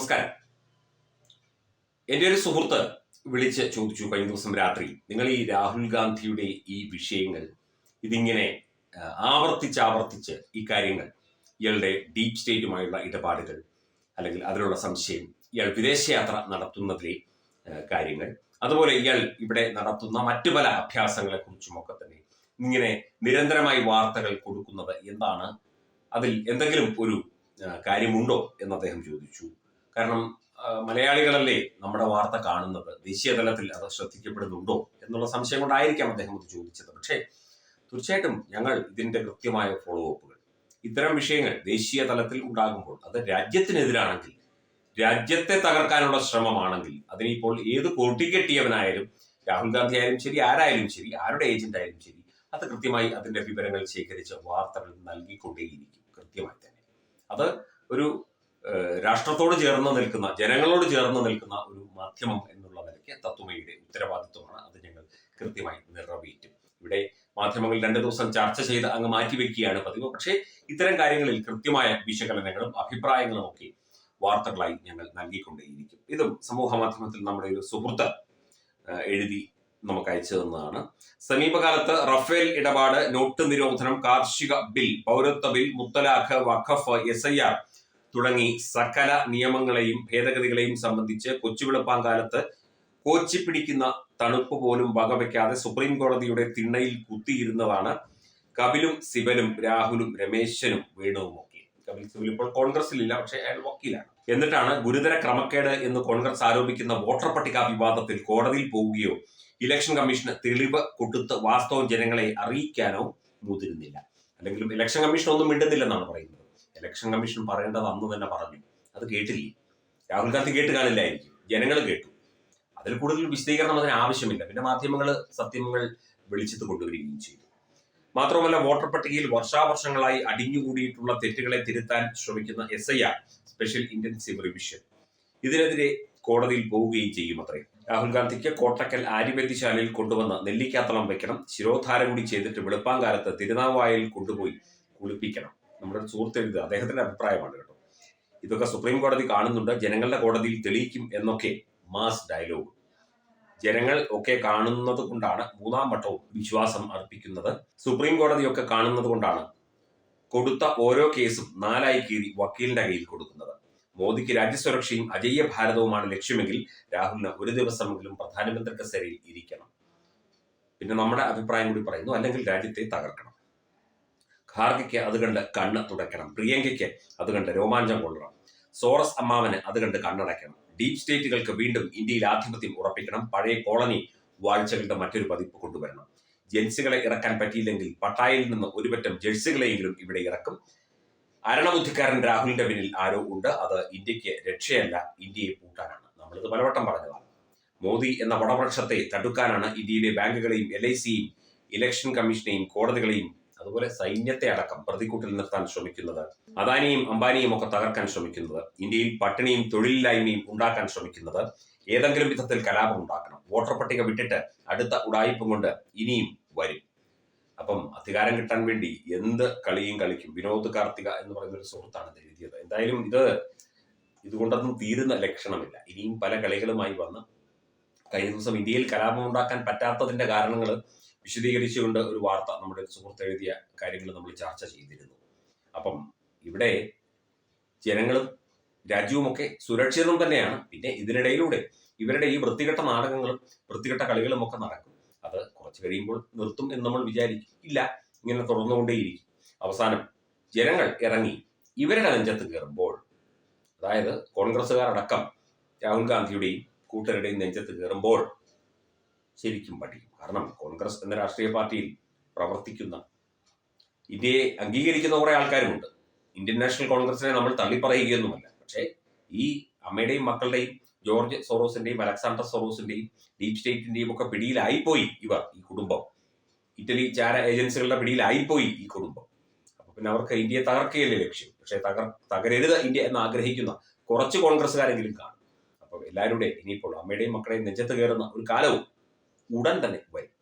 നമസ്കാരം. എന്റെ ഒരു സുഹൃത്ത് വിളിച്ച് ചോദിച്ചു കഴിഞ്ഞ ദിവസം രാത്രി നിങ്ങൾ ഈ രാഹുൽ ഗാന്ധിയുടെ ഈ വിഷയങ്ങൾ ഇതിങ്ങനെ ആവർത്തിച്ചാവർത്തിച്ച് ആവർത്തിച്ച് ആവർത്തിച്ച് ഈ കാര്യങ്ങൾ ഇയാളുടെ ഡീപ് സ്റ്റേറ്റുമായുള്ള ഇടപാടുകൾ അല്ലെങ്കിൽ അതിലുള്ള സംശയം ഇയാൾ വിദേശയാത്ര നടത്തുന്നതിലെ കാര്യങ്ങൾ അതുപോലെ ഇയാൾ ഇവിടെ നടത്തുന്ന മറ്റു പല അഭ്യാസങ്ങളെ കുറിച്ചുമൊക്കെ തന്നെ ഇങ്ങനെ നിരന്തരമായി വാർത്തകൾ കൊടുക്കുന്നത് എന്താണ്? അതിൽ എന്തെങ്കിലും ഒരു കാര്യമുണ്ടോ? എന്ന് അദ്ദേഹം ചോദിച്ചു. കാരണം മലയാളികളല്ലേ നമ്മുടെ വാർത്ത കാണുന്നത്? ദേശീയ തലത്തിൽ അത് ശ്രദ്ധിക്കപ്പെടുന്നുണ്ടോ എന്നുള്ള സംശയം കൊണ്ടായിരിക്കാം അദ്ദേഹം അത് ചോദിച്ചത്. പക്ഷേ തീർച്ചയായിട്ടും ഞങ്ങൾ ഇതിന്റെ കൃത്യമായ ഫോളോ അപ്പുകൾ ഇത്തരം വിഷയങ്ങൾ ദേശീയ തലത്തിൽ ഉണ്ടാകുമ്പോൾ അത് രാജ്യത്തിനെതിരാണെങ്കിൽ രാജ്യത്തെ തകർക്കാനുള്ള ശ്രമമാണെങ്കിൽ അതിനിപ്പോൾ ഏത് പൊട്ടിക്കെട്ടിയവനായാലും രാഹുൽ ഗാന്ധി ആയാലും ശരി ആരായാലും ശരി ആരുടെ ഏജന്റ് ആയാലും ശരി അത് കൃത്യമായി അതിന്റെ വിവരങ്ങൾ ശേഖരിച്ച് വാർത്തകൾ നൽകിക്കൊണ്ടേയിരിക്കും കൃത്യമായി തന്നെ. അത് ഒരു രാഷ്ട്രത്തോട് ചേർന്ന് നിൽക്കുന്ന ജനങ്ങളോട് ചേർന്ന് നിൽക്കുന്ന ഒരു മാധ്യമം എന്നുള്ള നിലയ്ക്ക് തത്വമയുടെ ഉത്തരവാദിത്വമാണ് അത് ഞങ്ങൾ കൃത്യമായി നിറവേറ്റും. ഇവിടെ മാധ്യമങ്ങൾ രണ്ടു ദിവസം ചർച്ച ചെയ്ത് അങ്ങ് മാറ്റിവെക്കുകയാണ് പതിവ്. പക്ഷേ ഇത്തരം കാര്യങ്ങളിൽ കൃത്യമായ വിശകലനങ്ങളും അഭിപ്രായങ്ങളും ഒക്കെ വാർത്തകളായി ഞങ്ങൾ നൽകിക്കൊണ്ടേയിരിക്കും. ഇതും സമൂഹ മാധ്യമത്തിൽ നമ്മുടെ ഒരു സുഹൃത്ത് എഴുതി നമുക്ക് അയച്ചു തന്നതാണ്. സമീപകാലത്ത് റഫേൽ ഇടപാട് നോട്ട് നിരോധനം കാർഷിക ബിൽ പൗരത്വ ബിൽ മുത്തലാഖ് വഖഫ് എസ് ഐ ആർ തുടങ്ങി സകല നിയമങ്ങളെയും ഭേദഗതികളെയും സംബന്ധിച്ച് കൊച്ചുവിളപ്പാങ്കാലത്ത് കോച്ചിപ്പിടിക്കുന്ന തണുപ്പ് പോലും വകവയ്ക്കാതെ സുപ്രീം കോടതിയുടെ തിണ്ണയിൽ കുത്തിയിരുന്നതാണ് കപിലും സിബലും രാഹുലും രമേശനും വേണുവുമൊക്കെ കപിൽ സിബൽ ഇപ്പോൾ കോൺഗ്രസിലില്ല പക്ഷെ അയാൾ വക്കീലാണ്. എന്നിട്ടാണ് ഗുരുതര ക്രമക്കേട് എന്ന് കോൺഗ്രസ് ആരോപിക്കുന്ന വോട്ടർ പട്ടിക വിവാദത്തിൽ കോടതിയിൽ പോവുകയോ ഇലക്ഷൻ കമ്മീഷന് തെളിവ് കൊടുത്ത് വാസ്തവം ജനങ്ങളെ അറിയിക്കാനോ മുതിരുന്നില്ല. അല്ലെങ്കിലും ഇലക്ഷൻ കമ്മീഷൻ ഒന്നും മിണ്ടുന്നില്ലെന്നാണ് പറയുന്നത്. ഇലക്ഷൻ കമ്മീഷൻ പറയേണ്ടത് അന്ന് തന്നെ പറഞ്ഞു. അത് കേട്ടില്ല? രാഹുൽ ഗാന്ധി കേട്ട് കാണില്ലായിരിക്കും ജനങ്ങൾ കേട്ടു. അതിൽ കൂടുതൽ വിശദീകരണം അതിന് ആവശ്യമില്ല. പിന്നെ മാധ്യമങ്ങൾ സത്യങ്ങൾ വെളിച്ചത്ത് കൊണ്ടുവരികയും ചെയ്തു. മാത്രമല്ല വോട്ടർ പട്ടികയിൽ വർഷാവർഷങ്ങളായി അടിഞ്ഞുകൂടിയിട്ടുള്ള തെറ്റുകളെ തിരുത്താൻ ശ്രമിക്കുന്ന S I R special intensive revision ഇതിനെതിരെ കോടതിയിൽ പോവുകയും ചെയ്യും അത്രേ. രാഹുൽ ഗാന്ധിക്ക് കോട്ടക്കൽ ആര്യവൈദ്യശാലയിൽ കൊണ്ടുവന്ന് നെല്ലിക്കാത്തളം വെക്കണം. ശിരോധാര കൂടി ചെയ്തിട്ട് വെളുപ്പാങ്കാലത്ത് തിരുനാവായയിൽ കൊണ്ടുപോയി കുളിപ്പിക്കണം. നമ്മുടെ സുഹൃത്ത് എഴുതുക അദ്ദേഹത്തിന്റെ അഭിപ്രായമാണ് കേട്ടോ. ഇതൊക്കെ സുപ്രീം കോടതി കാണുന്നുണ്ട്. ജനങ്ങളുടെ കോടതിയിൽ തെളിയിക്കും എന്നൊക്കെ മാസ് ഡയലോഗ്. ജനങ്ങൾ ഒക്കെ കാണുന്നത് കൊണ്ടാണ് മൂന്നാം വട്ടവും വിശ്വാസം അർപ്പിക്കുന്നത്. സുപ്രീം കോടതിയൊക്കെ കാണുന്നത് കൊണ്ടാണ് കൊടുത്ത ഓരോ കേസും നാലായി കീറി വക്കീലിന്റെ കയ്യിൽ കൊടുക്കുന്നത്. മോദിക്ക് രാജ്യസുരക്ഷയും അജയ്യ ഭാരതവുമാണ് ലക്ഷ്യമെങ്കിൽ രാഹുലിന് ഒരു ദിവസമെങ്കിലും പ്രധാനമന്ത്രി കസേരയിൽ ഇരിക്കണം. പിന്നെ നമ്മുടെ അഭിപ്രായം കൂടി പറയുന്നു. അല്ലെങ്കിൽ രാജ്യത്തെ തകർക്കണം. ഖാർഗയ്ക്ക് അത് കണ്ട് കണ്ണ് തുടയ്ക്കണം. പ്രിയങ്കയ്ക്ക് അത് കണ്ട് രോമാഞ്ചം കൊള്ളണം. സോറസ് അമ്മാവന് അത് കണ്ട് കണ്ണടയ്ക്കണം. ഡീപ് സ്റ്റേറ്റുകൾക്ക് വീണ്ടും ഇന്ത്യയിൽ ആധിപത്യം ഉറപ്പിക്കണം. പഴയ കോളനി വാഴ്ചകളുടെ മറ്റൊരു പതിപ്പ് കൊണ്ടുവരണം. ജെൻസികളെ ഇറക്കാൻ പറ്റിയില്ലെങ്കിൽ പട്ടായിൽ നിന്ന് ഒരുപറ്റം ജെഴ്സികളെയെങ്കിലും ഇവിടെ ഇറക്കും. അരണബുദ്ധിക്കാരൻ രാഹുലിന്റെ പിന്നിൽ ആരോ ഉണ്ട്. അത് ഇന്ത്യയ്ക്ക് രക്ഷയല്ല ഇന്ത്യയെ പൂട്ടാനാണ്. നമ്മളിത് പലവട്ടം പറഞ്ഞതാണ്. മോദി എന്ന വടവൃക്ഷത്തെ തടുക്കാനാണ് ഇന്ത്യയിലെ ബാങ്കുകളെയും എൽ ഐ സിയും ഇലക്ഷൻ കമ്മീഷനെയും കോടതികളെയും അതുപോലെ സൈന്യത്തെ അടക്കം പ്രതിക്കൂട്ടിൽ നിർത്താൻ ശ്രമിക്കുന്നത് അദാനിയും അംബാനിയും ഒക്കെ തകർക്കാൻ ശ്രമിക്കുന്നത് ഇന്ത്യയിൽ പട്ടിണിയും തൊഴിലില്ലായ്മയും ഉണ്ടാക്കാൻ ശ്രമിക്കുന്നത് ഏതെങ്കിലും വിധത്തിൽ കലാപം ഉണ്ടാക്കണം വോട്ടർ പട്ടിക വിട്ടിട്ട് അടുത്ത ഉടായ്പം കൊണ്ട് ഇനിയും വരും. അപ്പം അധികാരം കിട്ടാൻ വേണ്ടി എന്ത് കളിയും കളിക്കും? വിനോദ് കാർത്തിക എന്ന് പറയുന്ന ഒരു സുഹൃത്താണ് എഴുതിയത്. എന്തായാലും ഇത് ഇതുകൊണ്ടൊന്നും തീരുന്ന ലക്ഷണമില്ല. ഇനിയും പല കളികളുമായി വന്ന് കഴിഞ്ഞ ദിവസം ഇന്ത്യയിൽ കലാപം ഉണ്ടാക്കാൻ പറ്റാത്തതിന്റെ കാരണങ്ങൾ വിശദീകരിച്ചുകൊണ്ട് ഒരു വാർത്ത നമ്മുടെ സുഹൃത്ത് എഴുതിയ കാര്യങ്ങൾ നമ്മൾ ചർച്ച ചെയ്തിരുന്നു. അപ്പം ഇവിടെ ജനങ്ങളും രാജ്യവുമൊക്കെ സുരക്ഷിതം തന്നെയാണ്. പിന്നെ ഇതിനിടയിലൂടെ ഇവരുടെ ഈ വൃത്തികെട്ട നാടകങ്ങളും വൃത്തികെട്ട കളികളും ഒക്കെ നടക്കും. അത് കുറച്ച് കഴിയുമ്പോൾ നിർത്തും എന്ന് നമ്മൾ വിചാരിക്കും. ഇല്ല ഇങ്ങനെ തുടർന്നുകൊണ്ടേയിരിക്കും. അവസാനം ജനങ്ങൾ ഇറങ്ങി ഇവരുടെ നെഞ്ചത്ത് കയറുമ്പോൾ അതായത് കോൺഗ്രസ്സുകാരടക്കം രാഹുൽ ഗാന്ധിയുടെയും കൂട്ടരുടെയും നെഞ്ചത്ത് കയറുമ്പോൾ ശരിക്കും പഠിക്കും. കാരണം കോൺഗ്രസ് എന്ന രാഷ്ട്രീയ പാർട്ടിയിൽ പ്രവർത്തിക്കുന്ന ഇന്ത്യയെ അംഗീകരിക്കുന്ന കുറെ ആൾക്കാരുമുണ്ട്. ഇന്ത്യൻ നാഷണൽ കോൺഗ്രസിനെ നമ്മൾ തള്ളിപ്പറയുകയൊന്നുമല്ല പക്ഷേ ഈ അമ്മയുടെയും മക്കളുടെയും ജോർജ് സോറോസിന്റെയും അലക്സാണ്ടർ സോറോസിന്റെയും ഡീപ് സ്റ്റേറ്റിന്റെയും ഒക്കെ പിടിയിലായിപ്പോയി ഇവർ ഈ കുടുംബം. ഇറ്റലി ചാര ഏജൻസികളുടെ പിടിയിലായിപ്പോയി ഈ കുടുംബം. അപ്പൊ പിന്നെ അവർക്ക് ഇന്ത്യയെ തകർക്കുകയല്ലേ ലക്ഷ്യം? പക്ഷേ തകർ തകരരുത് ഇന്ത്യ എന്ന് ആഗ്രഹിക്കുന്ന കുറച്ച് കോൺഗ്രസ്സുകാരെങ്കിലും കാണും. അപ്പൊ എല്ലാവരുടെ ഇനിയിപ്പോൾ അമ്മയുടെയും മക്കളുടെയും നെഞ്ചത്ത് കയറുന്ന ഒരു കാലവും ഉടൻ തന്നെ വരും